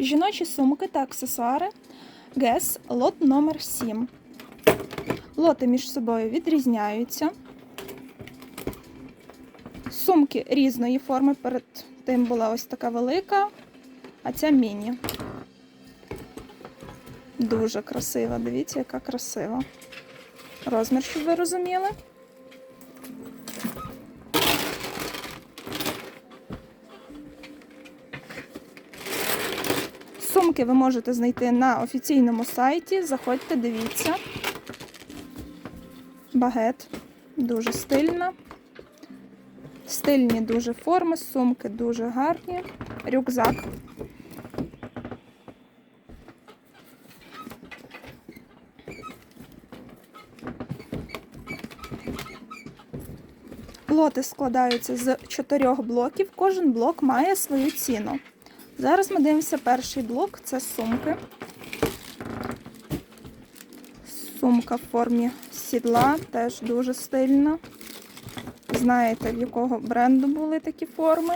Жіночі сумки та аксесуари ГЕС лот номер 7. Лоти між собою відрізняються. Сумки різної форми. Перед тим була ось така велика, а ця міні. Дуже красива. Дивіться, яка красива. Розмір, щоб ви розуміли. Сумки ви можете знайти на офіційному сайті. Заходьте, дивіться. Багет дуже стильна. Стильні дуже форми, сумки дуже гарні. Рюкзак. Лоти складаються з чотирьох блоків. Кожен блок має свою ціну. Зараз ми дивимося перший блок це сумки. Сумка в формі сідла, теж дуже стильна. Знаєте, в якого бренду були такі форми.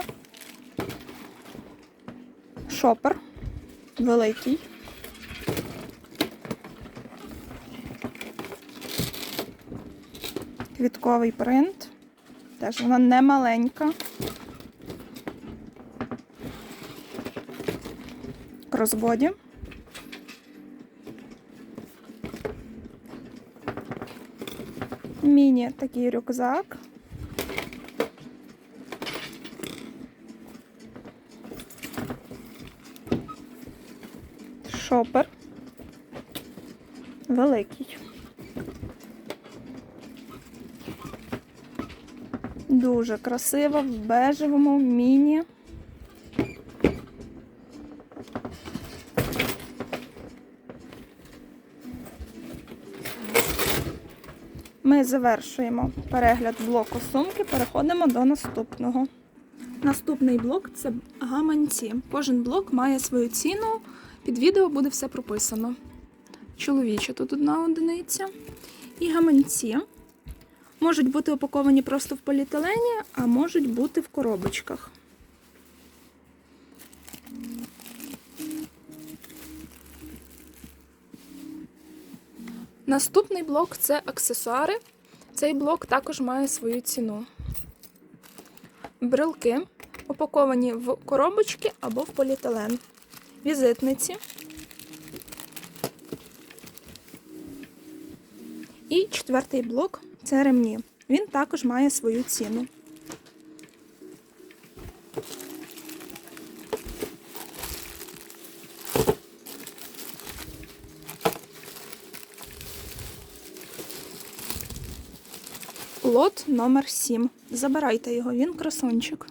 Шопер великий. Квітковий принт. Теж вона не маленька. Кросбоді. Міні такий рюкзак. Шопер. Великий. Дуже красиво в бежевому міні. Ми завершуємо перегляд блоку сумки, переходимо до наступного. Наступний блок це гаманці. Кожен блок має свою ціну. Під відео буде все прописано. Чоловіча тут одна одиниця. І гаманці можуть бути упаковані просто в поліетилені, а можуть бути в коробочках. Наступний блок це аксесуари. Цей блок також має свою ціну. Брелки упаковані в коробочки або в поліетилен. Візитниці. І четвертий блок це ремні. Він також має свою ціну. Лот номер 7. Забирайте його, він красончик.